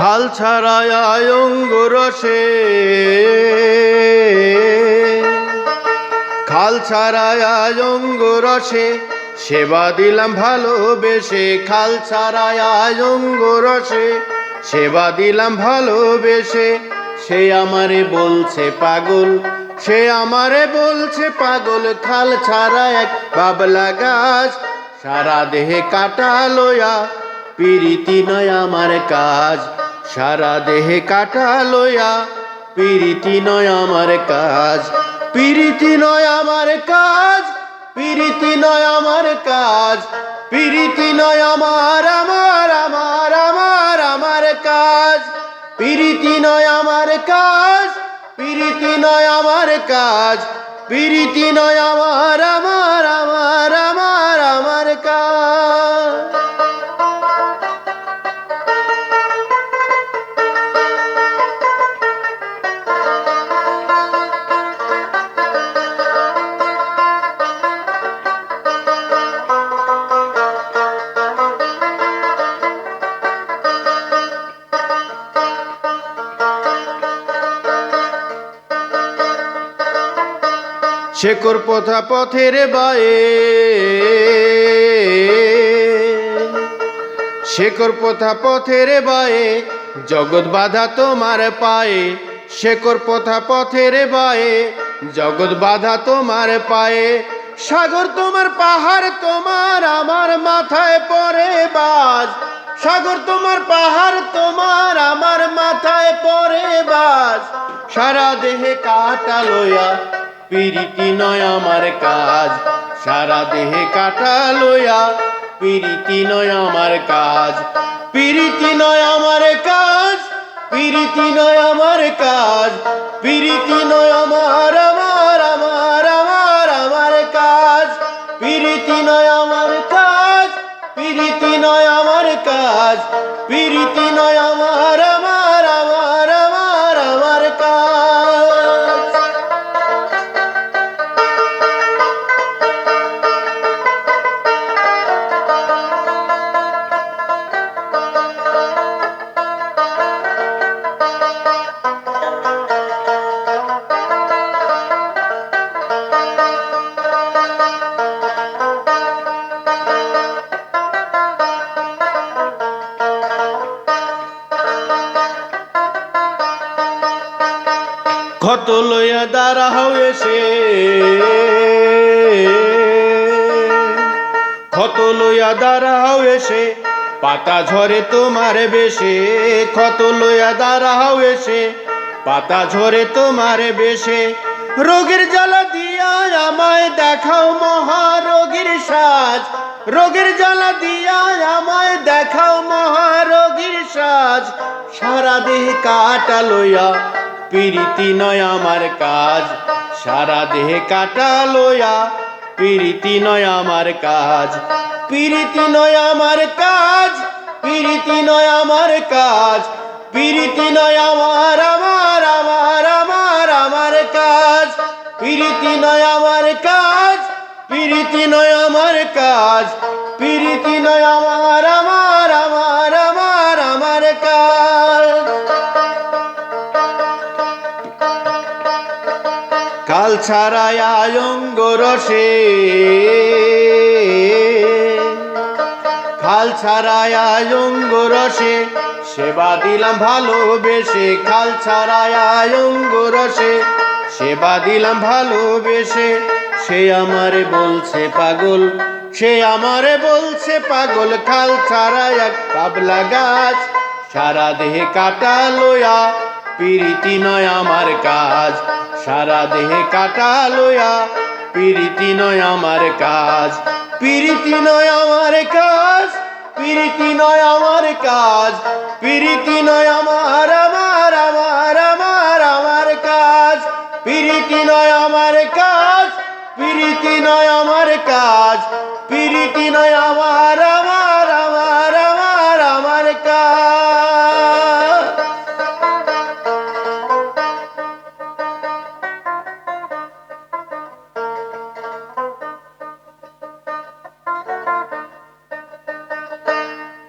খাল ছাড়ায় রসে খাল ছাড়ায় রসে সেবা দিলাম ভালোবেসে। খাল ছাড়ায় রসে সেবা দিলাম ভালোবেসে। সে আমারে বলছে পাগল। সে আমারে বলছে পাগল। খাল ছাড়া এক বাবলা গাছ। সারা দেহে কাটা লয়া। পিরিতি নয় আমার কাজ। সারা দেহে কাটা লয়া, পিরিতি নয় আমার কাজ, পিরিতি নয় আমার কাজ, পিরিতি নয় আমার কাজ, পিরিতি নয় আমার আমার আমার আমার আমার কাজ, পিরিতি নয় আমার কাজ, পিরিতি নয় আমার কাজ, পিরিতি নয় আমার আমার আমার আমার শেকর পথা পথের বায়ে। শেকর পথা পথের বায়ে, জগৎ বাধা তোমার পায়ে। শেকর পথা পথের বায়ে, জগৎ বাধা তোমার পায়ে। সাগর তোমার পাহাড়, তোমার আমার মাথায় পরে বাজ। সাগর তোমার পাহাড়, তোমার আমার মাথায় পড়ে বাজ। সারা দেহে কাটা লয়া পিরিতি নয় আমার কাজ। সারা দেহে কাটা লয়া পিরিতি নয় আমার কাজ। পিরিতি নয় আমার কাজ, পিরিতি নয় আমার কাজ। পিরিতি নয় আমার আমার আমার আমার আমার কাজ। পিরিতি নয় আমার কাজ, পিরিতি নয় আমার কাজ। পিরিতি নয় আমার ক্ষত লইয়া দাঁড়া হয়েছে ক্ষত লইয়া দাঁড়া হয়েছে পাতা ঝরে তোমার বেশে। ক্ষত লইয়া দাঁড়া হয়েছে পাতা ঝরে তোমার বেশে। রোগের জ্বালা দিয়া আমায় দেখাও মহারোগীর সাজ। রোগের জ্বালা দিয়া আমায় দেখাও মহারোগীর সাজ। সারা দেহ কাটা লইয়া পিরিতি নয় আমার কাজ। সারা দেহে কাটা লয়া, পিরিতি নয় আমার কাজ। পিরিতি নয় আমার কাজ, পিরিতি নয় আমার কাজ। পিরিতি নয় আমার আমার আমার আমার আমার কাজ। পিরিতি নয় আমার কাজ, পিরিতি নয় আমার কাজ। ছাড়ায় খাল ছাড়ায় অঙ্গ রসে, সেবা দিলাম ভালোবেসে। খাল ছাড়ায় অঙ্গ রসে, সেবা দিলাম ভালোবেসে। সে আমারে বলছে পাগল, সে আমারে বলছে পাগল। খাল ছাড়ায় এক পাবলা গাছ, সারা দেহে কাটা লয়া, পিরিতি নয় আমার কাজ। সারা দেহে কাটা লয়া। পিরিতি নয় আমার কাজ, পিরিতি নয় আমার কাজ, পিরিতি নয় আমার কাজ, পিরিতি নয় আমার আমার আমার আমার আমার কাজ। পিরিতি নয় আমার কাজ, পিরিতি নয় আমার কাজ, পিরিতি নয়